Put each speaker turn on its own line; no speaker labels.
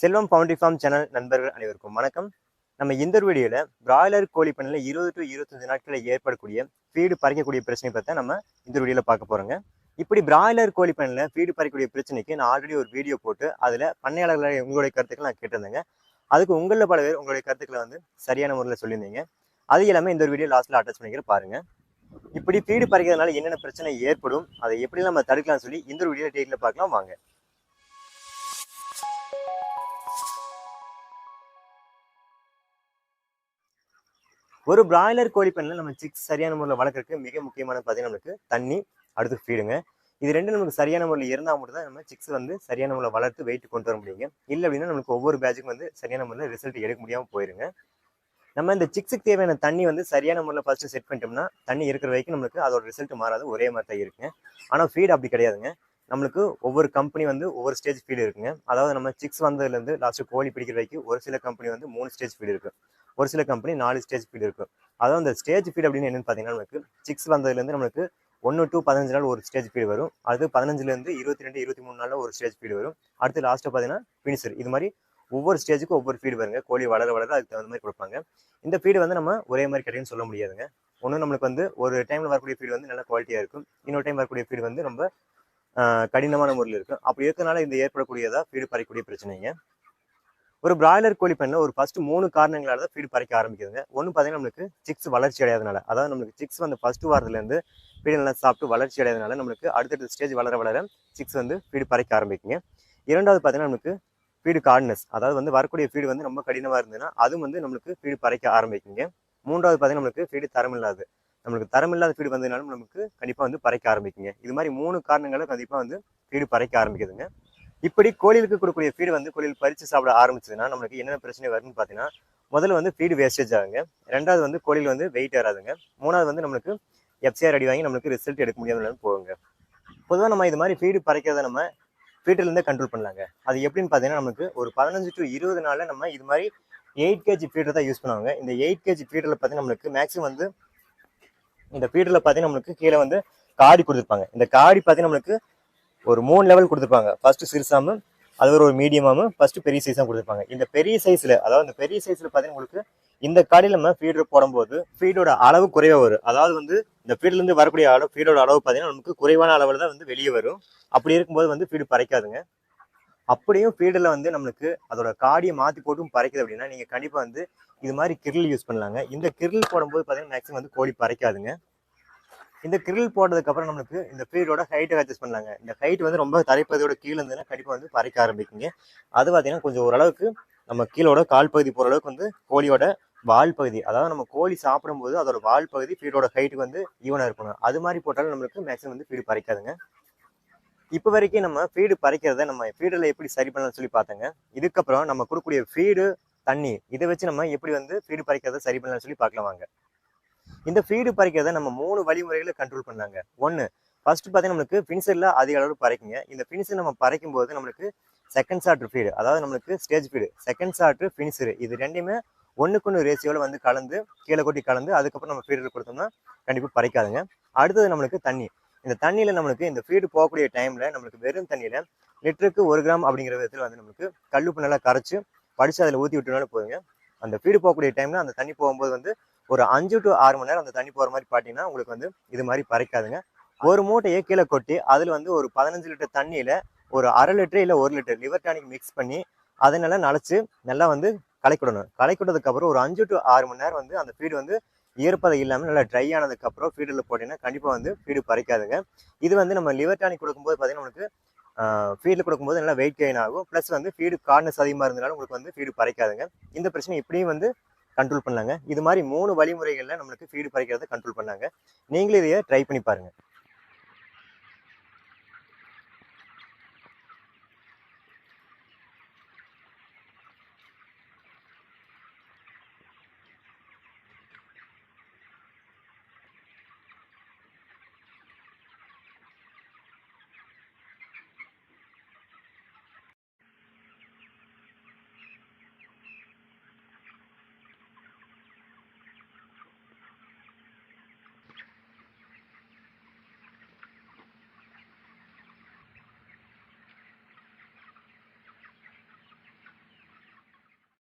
செல்வம் boundary form channel நண்பர்கள் அனைவருக்கும் வணக்கம். நம்ம இந்த வீடியோவில் பிராய்லர் கோழி பண்ணையில இருபது டு இருபத்தஞ்சு நாட்களில் ஏற்படக்கூடிய ஃபீடு பறிக்கக்கூடிய பிரச்சனை பற்றி நம்ம இந்த வீடியோல பார்க்க போகிறோங்க இப்படி பிராய்லர் கோழி பண்ணையில ஃபீடு பறிக்கக்கூடிய பிரச்சனைக்கு நான் ஆல்ரெடி ஒரு வீடியோ போட்டு அதில் பண்ணையாளர்களை உங்களுடைய கருத்துக்கள் நான் கேட்டிருந்தேங்க. அதுக்கு உங்களில் பல பேர் உங்களுடைய கருத்துக்களை வந்து சரியான முறையில் சொல்லியிருந்தீங்க. அது எல்லாமே இந்த ஒரு வீடியோ லாஸ்ட்ல அட்டாச் பண்ணிக்கிற பாருங்க. இப்படி ஃபீடு பறிக்கிறதுனால என்னென்ன பிரச்சனை ஏற்படும் அதை எப்படி நம்ம தடுக்கலாம்னு சொல்லி இந்த ஒரு வீடியோ டேட்டில் பார்க்கலாம் வாங்க. ஒரு பிராய்லர் கோழி பண்ணல நம்ம சிக்ஸ் சரியான முறையில் வளர்க்குறதுக்கு மிக முக்கியமான பார்த்தீங்கன்னா நமக்கு தண்ணி அடுத்து ஃபீடுங்க இது ரெண்டும் நமக்கு சரியான முறையில் இருந்தால் மட்டும் தான் நம்ம சிக்ஸ் வந்து சரியான முறையில் வளர்த்து வெயிட் கொண்டு வர முடியுங்க. இல்லை அப்படின்னா நமக்கு ஒவ்வொரு பேட்சுக்கும் வந்து சரியான முறையில் ரிசல்ட் எடுக்க முடியாமல் போயிருங்க. நம்ம இந்த சிக்ஸுக்கு தேவையான தண்ணி வந்து சரியான முறையில் ஃபஸ்ட்டு செட் பண்ணிட்டோம்னா தண்ணி இருக்கிற வரைக்கும் நம்மளுக்கு அதோட ரிசல்ட் மாறாது. ஒரே மாதிரி தான் இருக்குங்க. ஆனால் ஃபீட் அப்படி கிடையாதுங்க. நம்மளுக்கு ஒவ்வொரு கம்பெனி வந்து ஒவ்வொரு ஸ்டேஜ் ஃபீல் இருக்குங்க. அதாவது நம்ம சிக்ஸ் வந்ததுலேருந்து லாஸ்ட் கோழி பிடிக்கிற வரைக்கும் ஒரு சில கம்பெனி வந்து மூணு ஸ்டேஜ் ஃபீல் இருக்கு. ஒரு சில கம்பெனி நாலு ஸ்டேஜ் ஃபீல் இருக்கும் அதாவது அந்த ஸ்டேஜ் ஃபீல் அப்படின்னு என்னன்னு பார்த்தீங்கன்னா நமக்கு சிக்ஸ் வந்ததுலேருந்து நம்மளுக்கு ஒன்று டு பதினஞ்சு நாள் ஒரு ஸ்டேஜ் ஃபீல் வரும். அது பதினஞ்சுலேருந்து இருபத்தி ரெண்டு இருபத்தி மூணு நாளில் ஒரு ஸ்டேஜ் ஃபீல் வரும். அடுத்து லாஸ்ட்டு பார்த்தீங்கன்னா ஃபினிஷர் இது மாதிரி ஒவ்வொரு ஸ்டேஜுக்கும் ஒவ்வொரு ஃபீடு வருங்க. கோழி வளர வளர அதுக்கு தகுந்த மாதிரி கொடுப்பாங்க. இந்த ஃபீடு வந்து நம்ம ஒரே மாதிரி கிடைக்குன்னு சொல்ல முடியாதுங்க. ஒன்று நம்மளுக்கு வந்து ஒரு டைமில் வரக்கூடிய ஃபீடு வந்து நல்ல குவாலிட்டியாக இருக்கும். இன்னொரு டைம் வரக்கூடிய ஃபீடு வந்து ரொம்ப கடினமான முறையில் இருக்கும் அப்படி இருக்கனால இந்த ஏற்படக்கூடியதாக ஃபீடு பறிக்கக்கூடிய பிரச்சனைங்க. ஒரு பிராய்லர் கோழி பண்ண ஒரு ஃபர்ஸ்ட் மூணு காரணங்களால தான் ஃபீடு பறிக்க ஆரம்பிக்குதுங்க. ஒன்று பார்த்தீங்கன்னா நம்மளுக்கு சிக்ஸ் வளர்ச்சி அடையாதனால. அதாவது நம்மளுக்கு சிக்ஸ் வந்து ஃபர்ஸ்ட் வாரத்துலேருந்து ஃபீடு நல்லா சாப்பிட்டு வளர்ச்சி அடையாதனால நம்மளுக்கு அடுத்தடுத்த ஸ்டேஜ் வளர வளர சிக்ஸ் வந்து ஃபீடு பறிக்க ஆரம்பிக்குங்க. இரண்டாவது பார்த்தீங்கன்னா நம்மளுக்கு ஃபீடு கார்ட்னஸ் அதாவது வந்து வரக்கூடிய ஃபீடு வந்து ரொம்ப கடினமாக இருந்ததுன்னா அதுவும் வந்து நம்மளுக்கு ஃபீடு பறிக்க ஆரம்பிக்குங்க. மூன்றாவது பார்த்தீங்கன்னா நம்மளுக்கு ஃபீடு தரமில்லாது. நம்மளுக்கு தரமில்லாத ஃபீடு வந்ததுனாலும் நமக்கு கண்டிப்பாக வந்து பறைக்க ஆரம்பிக்குங்க. இது மாதிரி மூணு காரணங்களும் கண்டிப்பாக வந்து ஃபீடு பறைக்க ஆரம்பிக்குதுங்க. இப்படி கோழிகளுக்கு கொடுக்கக்கூடிய ஃபீடு வந்து கோழிகள் பறித்து சாப்பிட ஆரம்பிச்சதுன்னா நம்மளுக்கு என்னென்ன பிரச்சனை வரும்னு பார்த்தீங்கன்னா முதல்ல வந்து ஃபீடு வேஸ்டேஜ் ஆகுங்க. ரெண்டாவது வந்து கோழிகள் வந்து வெயிட் ஆகாதுங்க மூணாவது வந்து நம்மளுக்கு எஃப்சிஆர் அடி வாங்கி நம்மளுக்கு ரிசல்ட் எடுக்க முடியாதுன்னு போகுங்க. பொதுவாக நம்ம இது மாதிரி ஃபீடு பறைக்கிறத நம்ம ஃபீட்டிலேருந்தே கண்ட்ரோல் பண்ணலாங்க. அது எப்படின்னு பார்த்தீங்கன்னா நமக்கு ஒரு பதினஞ்சு டு இருபது நாளில் நம்ம இது மாதிரி எயிட் கேஜி ஃபீடர் தான் யூஸ் பண்ணுவாங்க. இந்த எயிட் கேஜி ஃபீடரில் பார்த்தீங்கன்னா நம்மளுக்கு மேக்ஸிமம் வந்து இந்த ஃபீடரில் பார்த்தீங்கன்னா நம்மளுக்கு கீழே வந்து காடி கொடுத்துருப்பாங்க. இந்த காடி பார்த்தீங்கன்னா நம்மளுக்கு ஒரு மூணு லெவல் கொடுத்துருப்பாங்க. ஃபர்ஸ்ட் சிறுசாமு அது ஒரு மீடியமாமு ஃபர்ஸ்ட் பெரிய சைஸாக கொடுத்துருப்பாங்க. இந்த பெரிய சைஸில் அதாவது இந்த பெரிய சைஸில் பார்த்தீங்கன்னா உங்களுக்கு இந்த காடியில் நம்ம ஃபீடர் போடும்போது ஃபீடோட அளவு குறைவாக வரும். அதாவது வந்து இந்த ஃபீட்லேருந்து வரக்கூடிய அளவு ஃபீடோட அளவு பார்த்தீங்கன்னா நமக்கு குறைவான அளவில் தான் வந்து வெளியே வரும். அப்படி இருக்கும்போது வந்து ஃபீடு பறைக்காதுங்க. அப்படியும் ஃபீடில் வந்து நம்மளுக்கு அதோட காடியை மாற்றி போட்டும் பறைக்குது அப்படின்னா நீங்கள் கண்டிப்பாக வந்து இது மாதிரி கிரில் யூஸ் பண்ணலாங்க. இந்த கிரில் போடும்போது பார்த்தீங்கன்னா மேக்ஸிமம் வந்து கோழி பறைக்காதுங்க. இந்த கிரில் போட்டதுக்கப்புறம் நம்மளுக்கு இந்த ஃபீடோட ஹைட்டை அட்ஜஸ்ட் பண்ணலாங்க. இந்த ஹைட் வந்து ரொம்ப தரைப்பதியோட கீழே இருந்ததுன்னா கண்டிப்பாக வந்து பறைக்க ஆரம்பிக்குங்க. அது பார்த்தீங்கன்னா கொஞ்சம் ஓரளவுக்கு நம்ம கீழோட கால் பகுதி போகிற அளவுக்கு வந்து கோழியோட வால் பகுதி அதாவது நம்ம கோழி சாப்பிடும்போது அதோட வால் பகுதி ஃபீடோட ஹைட்டுக்கு வந்து ஈவனாக இருக்கணும். அது மாதிரி போட்டாலும் நம்மளுக்கு மேக்ஸிமம் வந்து ஃபீடு பறைக்காதுங்க. இப்போ வரைக்கும் நம்ம ஃபீடு பறிக்கிறத நம்ம ஃபீடில் எப்படி சரி பண்ணலாம்னு சொல்லி பார்த்தோங்க. இதுக்கப்புறம் நம்ம கொடுக்கக்கூடிய ஃபீடு தண்ணி இதை வச்சு நம்ம எப்படி வந்து ஃபீடு பறிக்கிறத சரி பண்ணலாம்னு சொல்லி பார்க்கலாம் வாங்க. இந்த ஃபீடு பறிக்கிறத நம்ம மூணு வழிமுறைகளை கண்ட்ரோல் பண்ணாங்க ஒன்று ஃபர்ஸ்ட் பார்த்தீங்கன்னா நம்மளுக்கு ஃபினிஷரில் அதிக அளவு பறைக்குங்க. இந்த ஃபினிஷர் நம்ம பறைக்கும் போது நம்மளுக்கு செகண்ட் சார்ட்ரு ஃபீடு அதாவது நம்மளுக்கு stage feed second starter finisher இது ரெண்டுமே ஒன்றுக்கொன்று ரேசியோவில் வந்து கலந்து கீழே கொட்டி கலந்து அதுக்கப்புறம் நம்ம ஃபீடர் கொடுத்தோம்னா கண்டிப்பாக பறிக்காதுங்க. அடுத்தது நம்மளுக்கு தண்ணி இந்த தண்ணியில் நம்மளுக்கு இந்த ஃபீடு போகக்கூடிய டைமில் நம்மளுக்கு வெறும் தண்ணியில் லிட்டருக்கு ஒரு கிராம் அப்படிங்கிற விதத்தில் வந்து நம்மளுக்கு கல்லுப்பு நல்லா கரைச்சி படித்து அதில் ஊற்றி விட்டுனாலும் போதுங்க. அந்த ஃபீடு போகக்கூடிய டைமில் அந்த தண்ணி போகும்போது வந்து ஒரு அஞ்சு டு ஆறு மணி நேரம் அந்த தண்ணி போகிற மாதிரி பார்த்தீங்கன்னா உங்களுக்கு வந்து இது மாதிரி பறைக்காதுங்க. ஒரு மூட்டையை கீழே கொட்டி அதில் வந்து ஒரு பதினஞ்சு லிட்டர் தண்ணியில் ஒரு அரை லிட்டர் இல்லை ஒரு லிட்டர் லிவர் டானிக் மிக்ஸ் பண்ணி அதை நல்லா நனைச்சு நல்லா வந்து கலைக்கிடணும் கலைக்கிட்டதுக்கு ஒரு அஞ்சு டு ஆறு மணி நேரம் வந்து அந்த ஃபீடு வந்து ஈரப்பதம் இல்லாமல் நல்லா ட்ரை ஆனதுக்கப்புறம் ஃபீடில் போட்டிங்கன்னா கண்டிப்பாக வந்து ஃபீடு பறிக்காதுங்க. இது வந்து நம்ம லிவர் டானிக் கொடுக்கும்போது பார்த்தீங்கன்னா உங்களுக்கு ஃபீடில் கொடுக்கும்போது நல்லா வெயிட் கெயின் ஆகும். ப்ளஸ் வந்து ஃபீடு கார்னஸ் அதிகமாக இருந்தனால உங்களுக்கு வந்து ஃபீடு பறிக்காதுங்க. இந்த பிரச்சனை இப்படியும் வந்து கண்ட்ரோல் பண்ணலாங்க. இது மாதிரி மூணு வழிமுறைகளில் நம்மளுக்கு ஃபீடு பறிக்கிறத கண்ட்ரோல் பண்ணாங்க நீங்களும் இதையே ட்ரை பண்ணி பாருங்க.